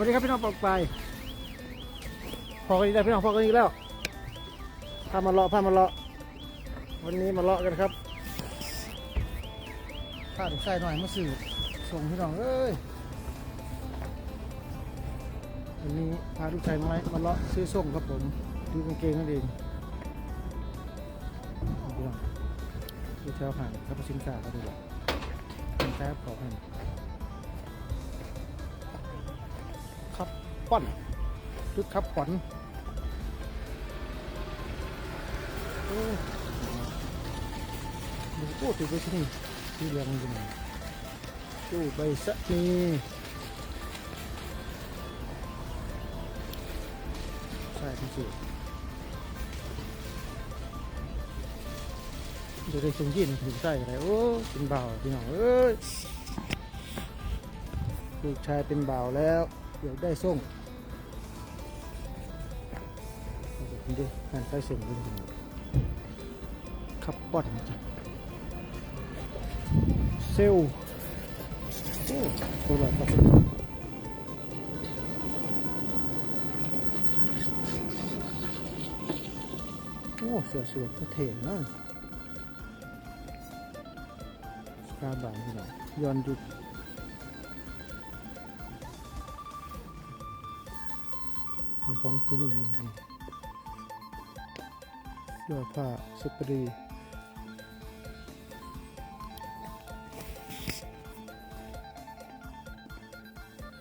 วัสดีครับพี่น้องปอกไปพอกันอีกแล้วพี่น้องพอกันอีกแล้วพามาเลาะพามาเลาะวันนี้มาเลาะกันครับพาลูกชายหน่อยมาสื่อส่งพี่น้องเอ้ยวันนี้พาลูกชายมามาเลาะซื้อส่งครับผมดูกางเกงนั่นเองพี่น้องดูแถวห่างครับสินค้าก็ดูแลสินค้าขอให้ บป้อนดึกครับขวัญโอ้โอ้ติดไปที่นี่ที่เรียงอยู่ไหนดูใบสะนี่ใช่ที่สุดจะได้ชงยินถึงใส่อะไรโอ้เป็นเบาพี่น้องเอ้ยลูกชายเป็นเบาแล้ว เดี๋ยวได้ส่ง ดิงานใส่เสียงเป็นยังไงขับปอดจ้ะเซลโอ้ตัวละครับโอ้เสือสวยเท่นะสกาบานที่ไหนย้อนยุคมีของผู้หญิงนี่ เสื้อผ้าสตรี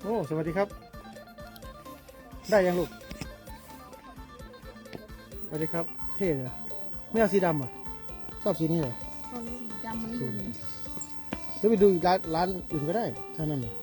โอ้ สวัสดีครับ ได้ยังลูก สวัสดีครับ เท่เลยไม่เอาสีดำอะ ชอบสีนี้เลยเอาสีดำมันหนุนหรือไปดูอีกร้านร้านอื่นก็ได้ถ้านั่นน่ะ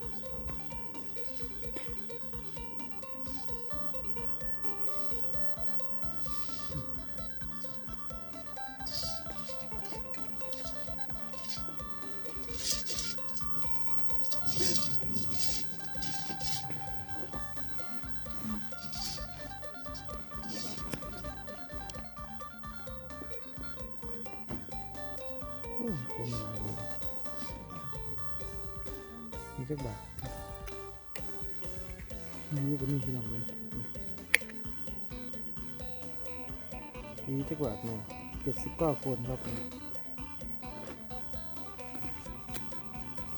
คมหลายเลยมีจักบาทนี่ก็มีพี่น้องเลยมีจักบาทเนาะเจ็ดสิบเก้าคนครับ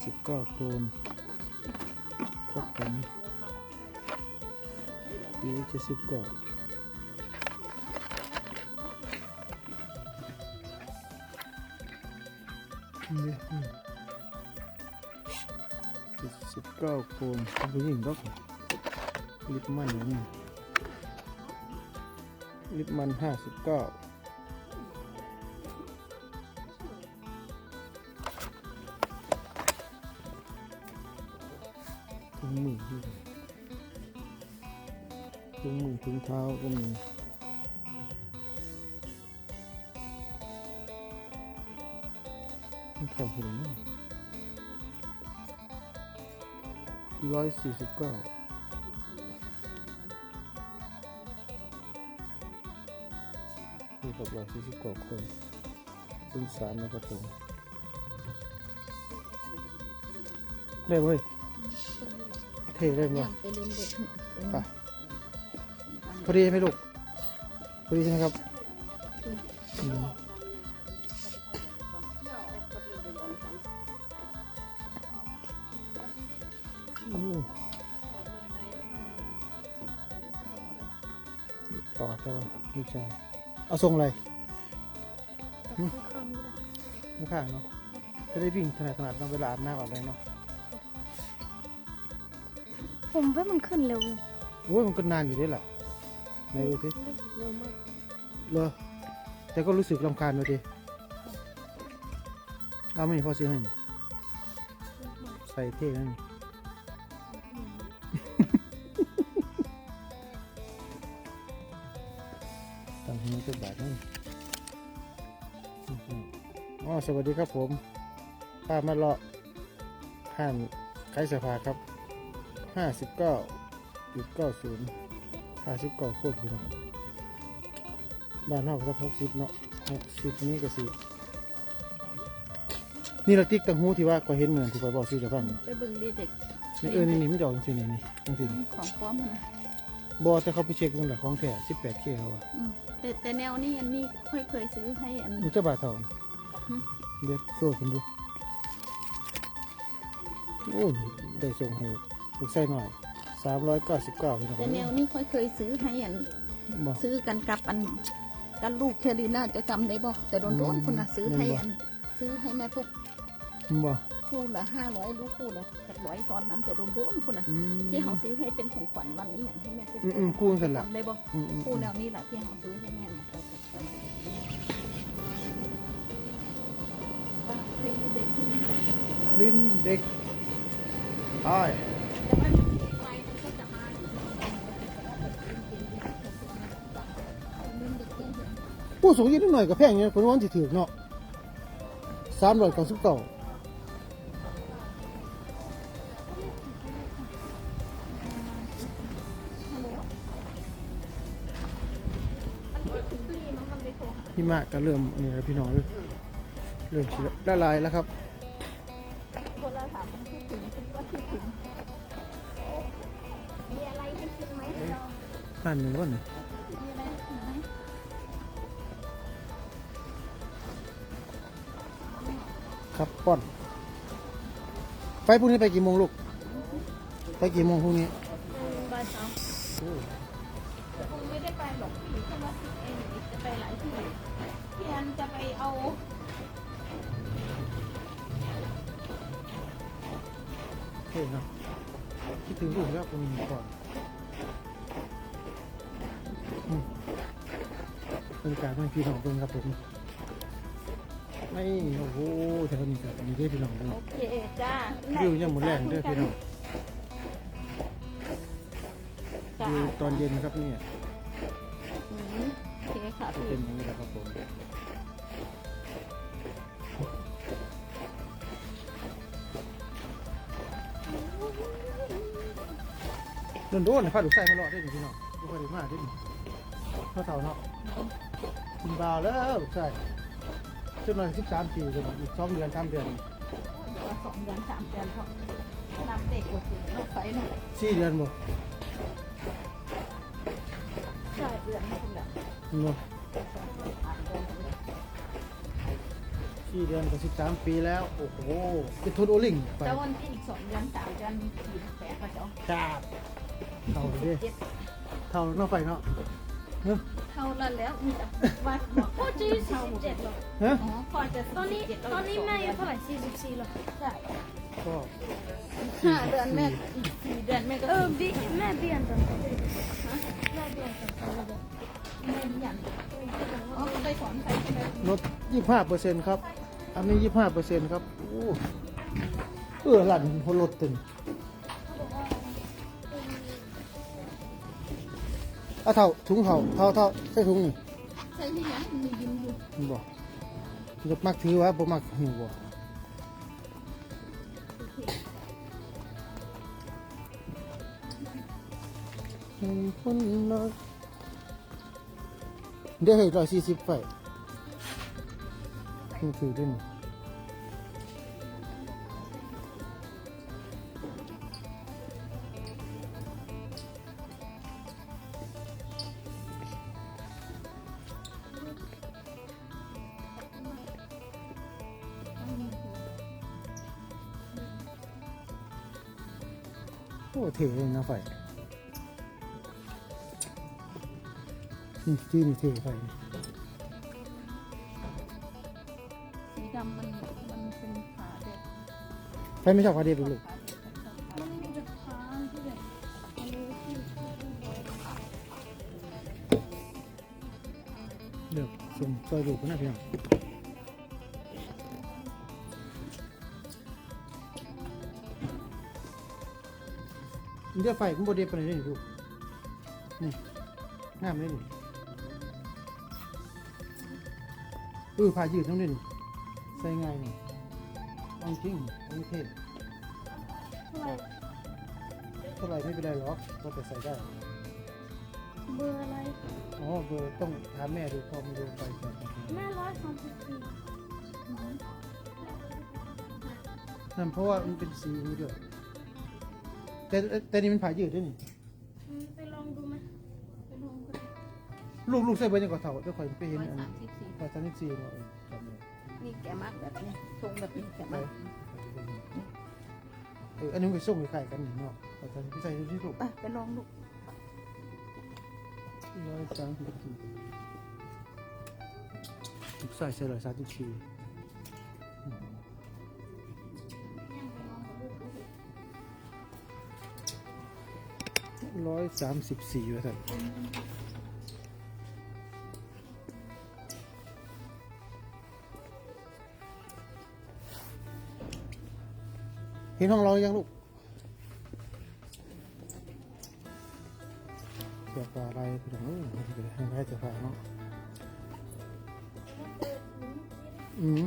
สิบเก้าคนครับผมปีเจ็ดสิบเก้า นี่สิบเก้าโคมผู้หญิงก็ลิปมันอย่างนี่ลิปมันห้าสิบเก้าถุงมือถุงมือถุงเท้าก็มี มันเข้าถึงร้อยสี่สิบเก้าคือกับร้อยสี่สิบเก้าคนเป็นสามนะครับผมได้เว้ยเท่ได้ไหมอยากไปเรียนเด็กไปพอดีไหมลูกพอดีใช่ไหมครับ ต่อต่อนี่ใช่เอาทรงอะไรไม่ข้างเนาะจะได้วิ่งขนาดขนาดเราเวลาอาบน้ำอาบอะไรเนาะผมว่ามันขึ้นเร็วโอ้ยมันก็นานอยู่ด้วยแหละไหนดูสิเร็วมากเลอแต่ก็รู้สึกรำคาญไปดิเอาไม่พอซื้อให้นี่ใส่เท่นั่น นี่ตั้งหัวจะบาทนั่นอ๋อสวัสดีครับผมป้ามาเลาะห้างขายเสื้อผ้าครับห้าสิบเก้าจุดเก้าศูนย์ห้าสิบเก้าโคตรพี่น้องบ้านนอกก็หกสิบเนาะหกสิบนี้ก็สินี่เราติ๊กตังหูที่ว่าก็เห็นเหมือนที่คอยบอกซื้อจะฟังไปเบิ่งเด็กนี่เออนี่นี่มันจะออกจริงๆนี่นี่จริงของปลอมมันนะๆ บอแต่เขาไปเช็คมันแหละของแท้18 k เขาว่าอืมแต่แต่แนวนี้อันนี้ค่อยเคยซื้อให้อันมันจะบาทเท่าหึเด็ดโซ่คุณดูโอ้ยได้ส่งให้ลูกไส้หน่อย399พี่น้องแต่แนวนี้ค่อยเคยซื้อให้อัน บ่ ซื้อกันกับอันกันลูกเทลีน่าจะจำได้บ่แต่โดนโดนอืมคนน่ะซื้อให้แม่นบ่ อัน ซื้อให้แม่พวกบ่ คู่ละห้าร้อยลูกคู่ละ แปดร้อยตอนนั้นแต่โดนโดนคนน่ะอืมที่เขาซื้อให้เป็นของขวัญวันนี้อย่างให้แม่พวกอืมอืมคู่กันล่ะจำได้บ่อืมอืมคู่แนวนี้แหละที่เขาซื้อให้แม่น่ะก็จะจำได้ว่าเพลงเด็กที่นี่ ลิ้นเด็กอ้ายแต่ว่าไฟมันก็จะมาอยู่ที่เราเล่นเด็กเล่นเด็กผู้สูงอายุนิดหน่อยก็แพงเนี่ยคนวันที่ถือเนาะ399ฮัลโหาหิมะก็เริ่มนี่แล้วพี่น้องเริ่มเริ่มสิละลายแล้วครับคนละถามมันคิดถึงคิดว่าคิดถึงมีอะไรให้กินไหมเรานั่นนี่ว่านี่มีอะไรให้กินไหมครับป้อน ไปพรุ่งนี้ไปกี่โมงลูก ไปกี่โมงพรุ่งนี้ บรรยากาศมันพี่น้องเป็นครับผมไม่โอ้โหแต่คนนี้ก็มีได้พี่น้องเลยโอเคจ้าวิวยังหมดแรงเด้วยพี่น้องจ้าวิวตอนเย็นครับเนี่ยอืมโอเคค่ะจะพี่เป็นอย่างนี้แหละครับผมโดนโดนๆพาดูใส่มาหลอดได้หนึ่งพี่น้องดูพาดูมาได้หนึ่งเท่าเท่าเนาะ กินบาวแล้วลูกใส่จนหน่อยสิบสามปีจนอีกสองเดือนสามเดือนเดี๋ยวสองเดือนสามเดือนเพราะน้ำเด็กกดอยู่รถไฟน่ะสี่เดือนบ่ใช่เดือนนี่คุณแหละเห็นบ่ผ่านเดือนนี้สี่เดือนกับสิบสามปีแล้ว โอ้โหเป็นทุนโอลิงไปแต่วันที่อีกสองเดือนสามเดือนมีขีดแปะก็จะเอาครับเท่าเลยเด้เจ็ดเท่าเนาะไฟเนาะเนอะ เท่านั้นแล้วมีแต่ว่าบอกพ่อจะอายุสี่สิบเจ็ดหรอฮะอ๋อพอจะตอนนี้47ตอนนี้แม่อายุเท่าไหร่สี่สิบสี่หรอใช่ก็ห้าเดือนแม่อีกสี่เดือนแม่ก็เออบีแม่เปลี่ยนจังแม่เปลี่ยนจังแม่ยันอ๋อไปสอนใครใช่ไหมลดยี่ห้าเปอร์เซ็นต์ครับ อันนี้ยี่ห้าเปอร์เซ็นต์ครับโอ้เออหลั่นพอลดตึง อะเท่าถุงเท่าเท่าเท่าใส่ถุงนี่ใช่ที่ยังมียิ้มอยู่มันบอกยกมักถือว่าบ่มักหิวบ่ให้คนนักเดี๋ยวให้ร้อยสี่สิบไฟนี่คือด้วยนี่โเท่เลยนะไฟนี่ที่นี่เท่ไฟนี่สีดำมันมันเป็นขาเด็กไฟไม่ชอบพาเดียบลูกมันมีแต่ค้างที่แบบมันรู้ที่เลือกส่งซอยดูกันนะพี่น้อง เดี๋ยวไฟมันบ่เดียบไปไหนนี่ลูกนี่งามเลยนี่เออผ้ายืดทั้งนี้นี่ใส่ง่ายนี่เอาจริงอันนี้เท่เท่าไหร่เท่าไหร่ไม่เป็นไรหรอกก็แต่ใส่ได้ เบอร์อะไร อ๋อ เบอร์ต้องถามแม่ดูพอไม่รู้ไปใส่แม่ร้อยสามสิบสี่นั่นเพราะว่ามันเป็นสีนี้ด้วย แต่แต่นี่มันผ่ายืดด้วยนี่อืมไปลองดูไหมไปลองดูลูกลูกใส่เบอร์ยังก่อนเท่าเดี๋ยวคอยไปเห็นร้อยอันสามสิบสี่ร้อยสามสิบสี่เนาะเออจำเลยนี่แกมักแบบนี้ทรงแบบนี้แกมักเอออันนี้มันไปส่งไปขายกันนี่เนาะร้อยสามสิบใส่ที่ลูก ไปไปลองดูร้อยสามสิบสี่ลูกใส่ใส่ร้อยสามสิบสี่ ร้อยสามสิบสี่ว่าท่านเห็นห้องเรายังลูกเสียปลาอะไรพี่น้องเอ้ยมันจะไปให้ได้เสียปลาเนาะอืม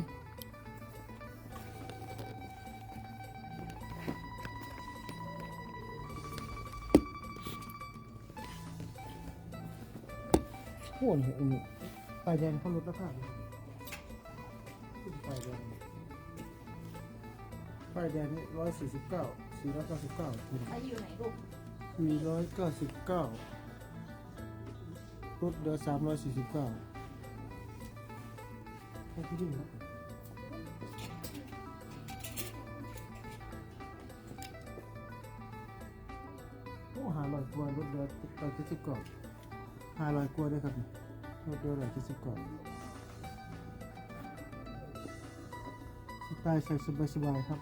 โหนี่อันนี้ไฟแดงเขาลดราคาขึ้นไฟแดงไฟแดงนี่ร้อยสี่สิบเก้าสี่ร้อยเก้าสิบเก้าไปอยู่ไหนลูกสี่ร้อยเก้าสิบเก้าลดเหลือสามร้อยสี่สิบเก้าแค่ที่ดิครับโอ้หาร้อยกว่าลดเหลือร้อยเจ็ดสิบเก้า ห้าร้อยกว่าด้วยครับนี่ลดเหลือร้อยเจ็ดสิบเก้าสไตล์ใส่สบายๆครับ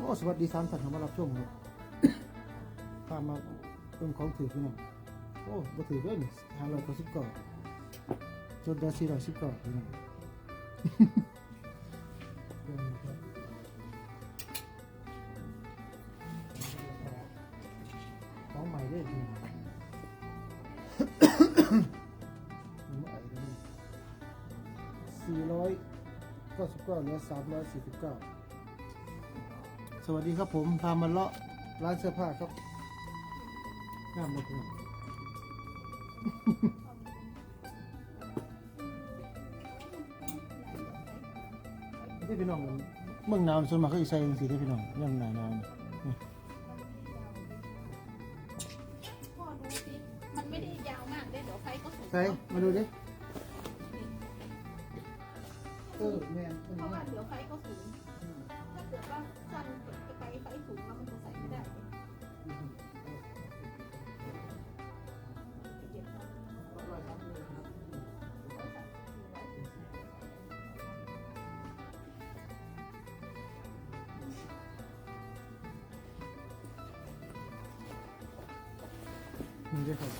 โอ้สวัสดีสามสันของมารับชมครับพามาเป็นของถือพี่น้องโอ้บ่ถือด้วยนี่ห้าร้อยเก้าก้าสิบก่อนะครับของใหม่เด้อพี่น้องมันไม่ไอ้เลยสี่ร้อยเก้าสิบเก้าเหลือสามร้อยสี่สิบเก้าสวัสดีครับผม พามาเลาะร้านเสื้อผ้าครับงามมากเลย ที่พี่น้องเมืองหนาวส่วนมากเขาอีใส่สีที่พี่น้องย่ำหนาหนาวนี่พ่อดูสิมันไม่ได้ยาวมากเด้เดี๋ยวไฟก็สูงใส่มาดูดิเออแม่นเออเพราะว่าแม่นเดี๋ยวไฟก็สูงถ้าเกิดว่าสั้นจะไปไฟสูงแล้วมันจะใส่ไม่ได้ ด้วยครับ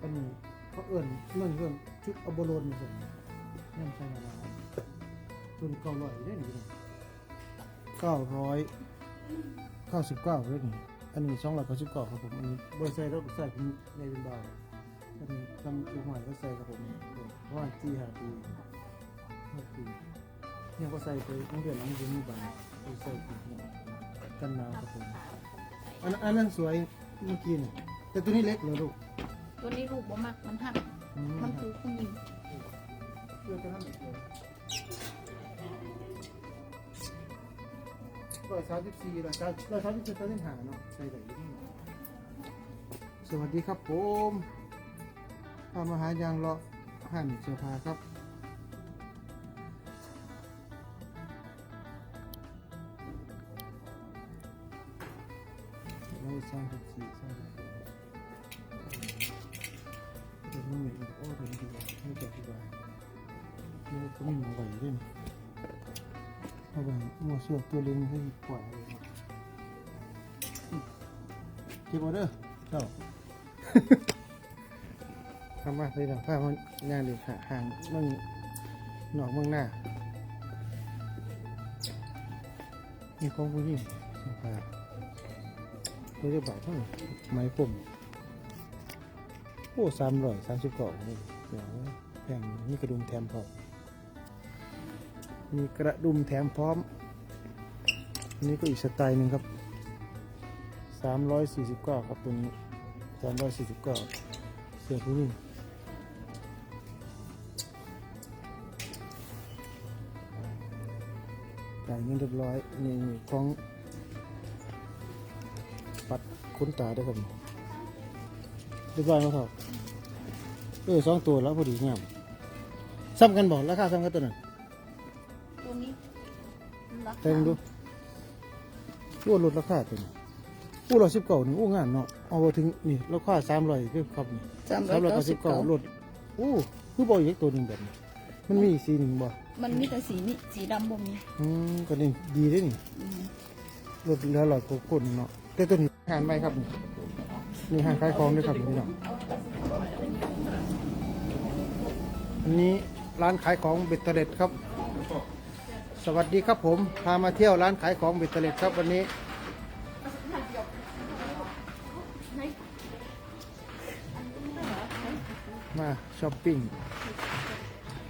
อันนี้เขาเอื่นเมื่อนเอื่อนชุดอโบโลนนี่สิย่ำใส่ไหมาแล้วตัวนี้เก้าร้อยได้หนึ่งเก้าร้อยเก้าสิบเก้าเลยนี่อันนี้สองร้อยเก้าสิบเก้าครับผมอันนี้บริษัทเราใส่เป็นในเป็นบาทอันนี้ทำลูกใหม่ก็ใส่ครับผมว่าที่หาปีห้าปีเนี่ยก็ใส่ไปตั้งเดือนหลังเดือนนี้บาทไปใส่ปีเนี่ยกันหนาวครับผมอันอันนั้นสวยเมื่อกี้เนี่ย แต่ตัวนี้เล็กเลยลูกตัวนี้ลูกบ่มากมันหักอืมมันคือคุณยิงเพื่อจะนั่นอีกเลยร้อยสามสิบสี่ร้อยสามร้อยสามสิบสี่ร้อยสิบห้าเนาะใส่ไหนอยู่นี่สวัสดีครับผมพามาหายางเลาะหั่นเสื้อผ้าครับ ร้อยสามสิบสี่สามสิบ ห้าเดี๋ยวนโอ้เป็นดีกว่าไม่แก่ดีกว่านี่ก็ไม่มีไหวด้วยนะเอาไปมัวเสวกตัวเล็งให้ปล่อยเก็บเออเด้อเจ้าทำมาเลยนะผ้ามันย่างเด็กห่างเมืองหนอกเมืองหน้ามีของผู้หญิงเสื้อผ้าไม่ได้บาทเท่าไหร่ไม้ผม โอ้สามร้อยสามสิบเกล่องนี่เดี๋ยวแพงมีกระดุมแถมพร้อมมีกระดุมแถมพร้อมอันนี้ก็อีกสไตล์หนึ่งครับสามร้อยสี่สิบเก้าครับตัวนี้สามร้อยสี่สิบเก้าเสื้อผู้หญิงจ่ายเงินเรียบร้อยนี่ของปัดขนตาได้ครับ เรียบร้อยแล้วครับเออสองตัวแล้วพอดีงามซ้ำกันบอกราคาซ้ำกันตัวนั้นตัวนี้ราคาเต็มดูอู้ลดราคาตัวนี้อู้ร้อยสิบเก้าหนึ่งอู้งานเนาะเอาไปถึงนี่ราคาสามร้อยคือครับนี่สามร้สาอมยร้อยเก้าเก้าสิสิบบเก้าเก้าลดอู้คือบอกอีกตัวหนึ่งแบบนี้มันมีอีกสีหนึ่งบ่มันมีแต่สีนี้สีดำบ่มีอืมก็นี่ดีเด้นี่อืมลดเหลือร้อยกว่าคนเนาะแต่ตัวนี้หารไหมครับนี่ นี่หารขายของด้วยครับพี่น้องอันนี้ร้านขายของเบ็ดเตล็ดครับ สวัสดีครับผมพามาเที่ยวร้านขายของเบ็ดเตล็ดครับวันนี้ มาช้อปปิ้ง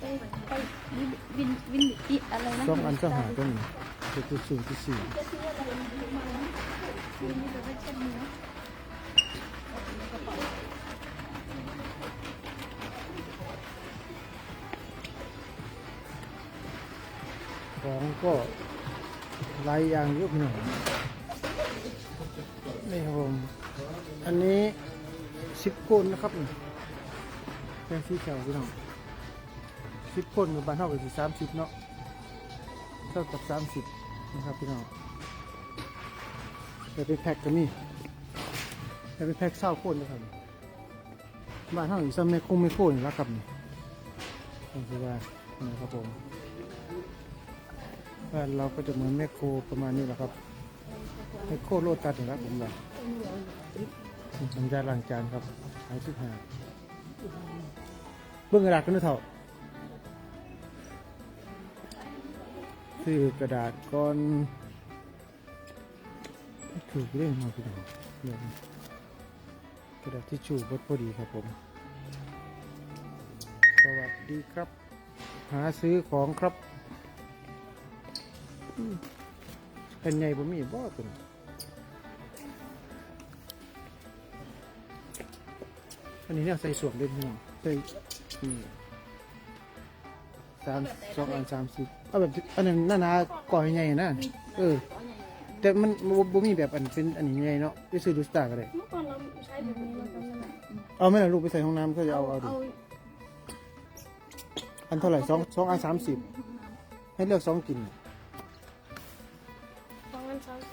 ไปไปวินวินวินอีอะไรนะสองอันก็หาตัวนี้ตัวที่สี่ที่สี่จะซื้ออะไรมาวิน ของก็หลายอย่างยอะหน่อยนี่ครับผมอันนี้สิบคนนะครับนี่แค่ที่แถวพี่น้องสิบคนกับบ้านเท่ากับสี่สามสิบเนาะเท่ากับสามสิบนะครับพี่น้องเดี๋ยวไปแพ็กกันนี่เดี๋ยวไปแพ็กเศร้าคนนะครับบ้านเท่าอยู่ซ้ำในคงไม่โค่นแล้วครับนี่นี่คือว่านะครับผม บ้านเราก็จะเหมือนแมคโคประมาณนี้แหละครับแมคโคโลตัสนะครับผมแบบน้ำยาล้างจานครับหายทุกหาเบื้องกระดาษกันด้วยเถ่าซื้อกระดาษก่อนถูกเรื่องมาพี่น้องเดี๋ยวกระดาษที่ชูบดพอดีครับผม สวัสดีครับ หาซื้อของครับ เป็นไงบ่มีบ่ตุนอันนี้เนี่ยใส่สวมเล่นพี่น้องใส่นี่สามสองอันสามสิบเอาแบบอันนั้นหน้าหนาก่อยใหญ่นะเออ แต่มันบ่บ่มีแบบอันเป็นอันนี้ใหญ่เนาะไปซื้อดูสตาร์ก็ได้เมื่อก่อนเราใช้แบบนี้เราทำนั่นแหละเอาไหม่ล่ะลูกไปใส่ห้องน้ำก็จะเอาเอาดิเอาอันเท่าไหร่สองสองอันสามสิบให้เลือกสองกินฟั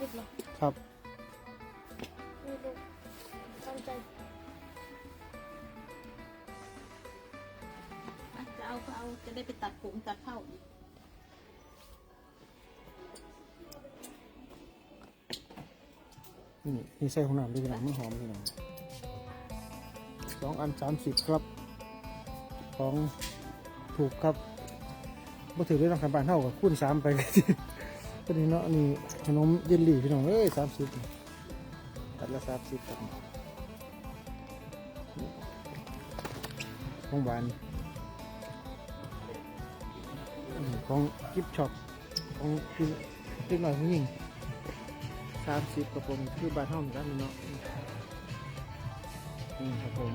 งกันสามสิบเหรอครับไม่รู้ตั้งใจอะจะเอาก็เอาจะได้ไปตัดผมตัดเข้านี่นี่ใส่ของน้ำด้วยพี่น้องมันหอมพี่น้องสองอันสามสิบครับ ของถูกครับมาถือด้วยน้องขันบานเท่ากับคูณสามไป ก็นี่เนาะนี่ขนมเยลลี่พี่น้องเอ้ยสามสิบตัดละสามสิบครับของหวานของกิฟช็อปของกินเล็กหน่อยผู้หญิงสามสิบกระผมคือบาทเท่าเหมือนกันเนาะนี่ครับผม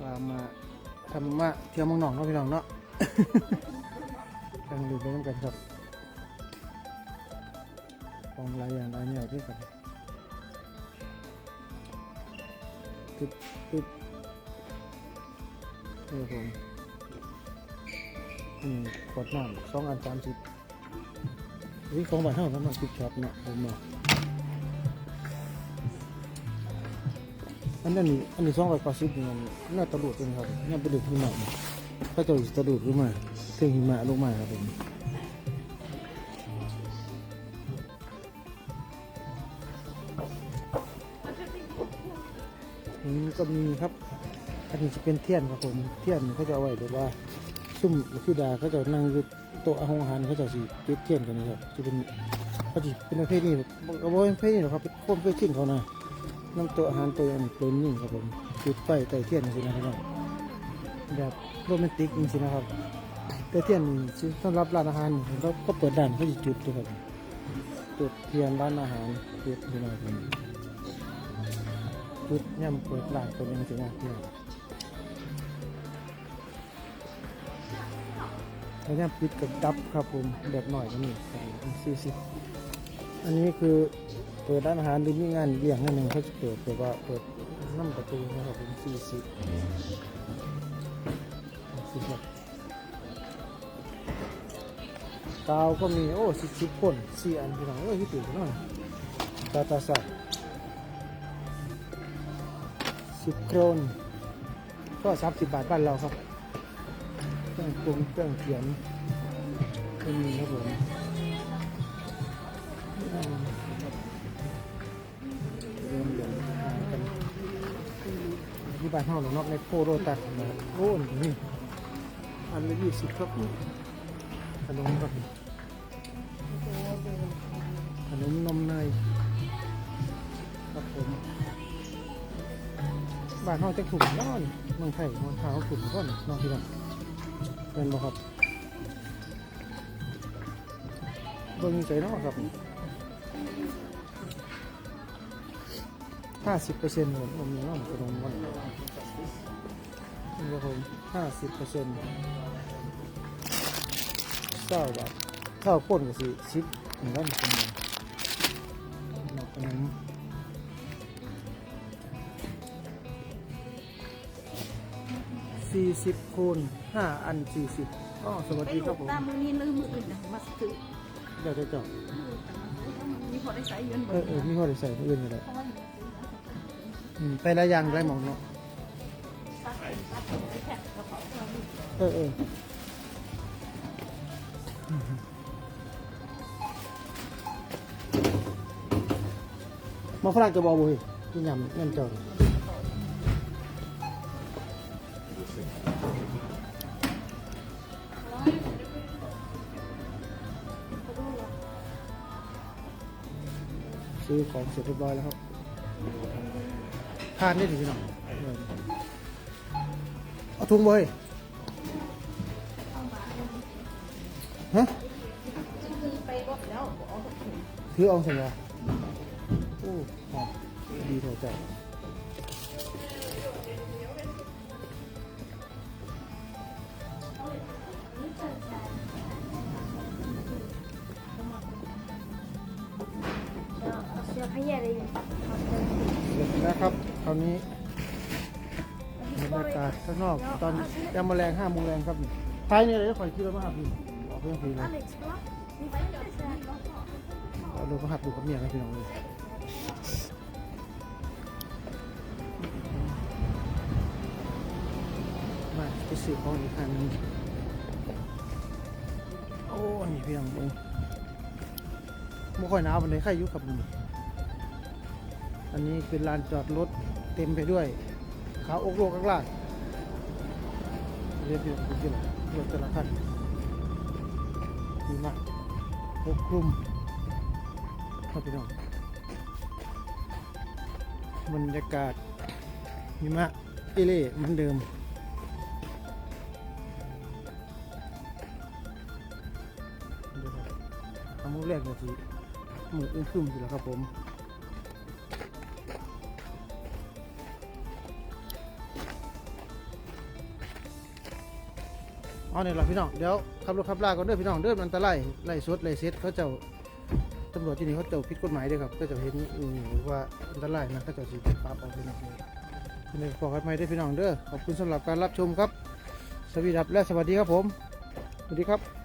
ว่ามาทำมาเที่ยวมืองหนองเนาะพี่น้องเนาะ กันดูไปน้ำกันครับของหลายอย่างหลายอย่างด้วยกันตึ๊บตึ๊บนี่ผมอืมขวดน้ำสองอันสามสิบวิของบ้านเฮามันมาคิดช็อปเนาะผมเนาะอันนั้นอันนี้สองร้อยเก้าสิบนี่มันน่าตะลุดเป็นครับน่าไปดูหิมะนี่ถ้าจะตะลุดลงมาถึงหิมะลงมาครับผมนนี้ก็มีครับอันนี้จะเป็นเทียนครับผม เทียนเขาจะเอาไว้แบบว่า ซุ่มคือดาเขาจะนั่งอยู่โต๊ะอาหารอาหารเขาจะสิจุดเทียนกันนะครับจะเป็นเขาจะเป็นประเภทนี้เอาไว้ประเภทนี้หรอครับเป็นโค้มเพื่อชิ้นเขานะน้ำโต๊ะอาหารตัวอันเป็นนี่ครับผมจุดไฟใต้เทียนสินะครับแบบโรแมนติกจริงๆนะครับ แต่เทียนนี่สำหรับร้านอาหารนี่เขาก็เปิดด่านเขาจะจุดด้วครับจุดเทียนร้านอาหารจุดนี่นะครับผมจุดย่ำเปิดร้านตัวนี้สินะพี่น้องแล้วย่ำปิดกับดับครับผมแบบหน่อยก็มีสี่สิบอันนี้คือเปิดร้านอาหารหรือมีงานเลี้ยงนั่นหนึ่งเขาจะเปิดแต่ว่าเปิดน้ำประตูนะครับผมสี่สิบสี่สิบ กาวก็มีโอ้สิบสิบคนสี่อันพี่น้องเอ้ยที่ตื่นหน่อยตาตาสับสิบโครนก็สามสิบบาทบ้านเราครับเครื่องปรุงเครื่องเขียนก็มีครับผมอืมเริ่มเหลืองกันที่บ้านห้องหนองนอกในโคโรตัสนะครับโอ้นี่อันละยี่สิบครับนี่ขนมครับ บ้านเฮาจะกถุงนอนเมืองไทยนมืองเฮาขุงก้อนนอนที่นั่นเป็นบ่ครับเบิ่งใจนอกครับห้าสิบเปอร์เซ็นต์เผมมีน้องกระดมวันนี่ครับผมห้าสิบเปอร์เซ็นต์เก้าแบาทข้าวป่นก็สิสิบหนึ่งด้านคนหนึ่งขน 40คูณ5อัน 40อ๋อสวัสดีครับผมตามมือนี้ลืมมืออื่นนะมาถือเดี๋ยวจะจามีพอได้ใช้เงินบอเออมีหัวได้ใส่เอื่นอยู่ลยไปละย่างไรหมองเนาะเออเออมาฝรั่งจะบอกบุยที่ยำเงินเจอา ซื้อของเสร็จเรียบร้อยแล้วครับทานได้ถึงพี่น้องเอาถุงบ่เฮ้ยฮะถือเอาสัญญาโอ้ดีเถอะใจ เสื้อผ้าใหญ่เลยเสร็จแล้วครับคราวนี้บรรยากาศข้างนอกตอนยามแมลงห้าโมงแรงครับท้ายนี่เลยคอยคิดว่ามาหับพี่ออกเรื่องพี่เลยเล็กซ์ปะมีไฟเดี๋ยวแชร์เอาดูมาหับดูกับเมียกันพี่น้องเลยมาไปซื้อของอีกคันหนึงโอ้นี่พี่น้องเองไม่ค่อยหนาววันไหนใครยุกับมึง อันนี้คือลานจอดรถเต็มไปด้วย ขาอกโลกข้างล่างเรียบเรียบเรียบรถแต่ละคันดีมากปกคลุมครับพี่น้องบรรยากาศหิมะเอเล่เหมือนเดิมทำมุกแรกเลยทีมืออึ้งครึมอยู่แล้วครับผม เอาเนี่ยละพี่น้องเดี๋ยวขับรถขับลาก่อนเด้อพี่น้องเด้อมันอันตรายไล่สดไล่เซ็ตเขาเจ้าตำรวจที่นี่เขาเจ้าผิดกฎหมายเด้อครับเขาเจ้าเห็นอืมว่าอันตรายนะเขาเจ้าสิปราบเอาไปนะพี่น้องขอกันใหม่เด้อพี่น้องเด้อขอบคุณสำหรับการรับชมครับ สวัสดีครับและสวัสดีครับผมสวัสดีครับ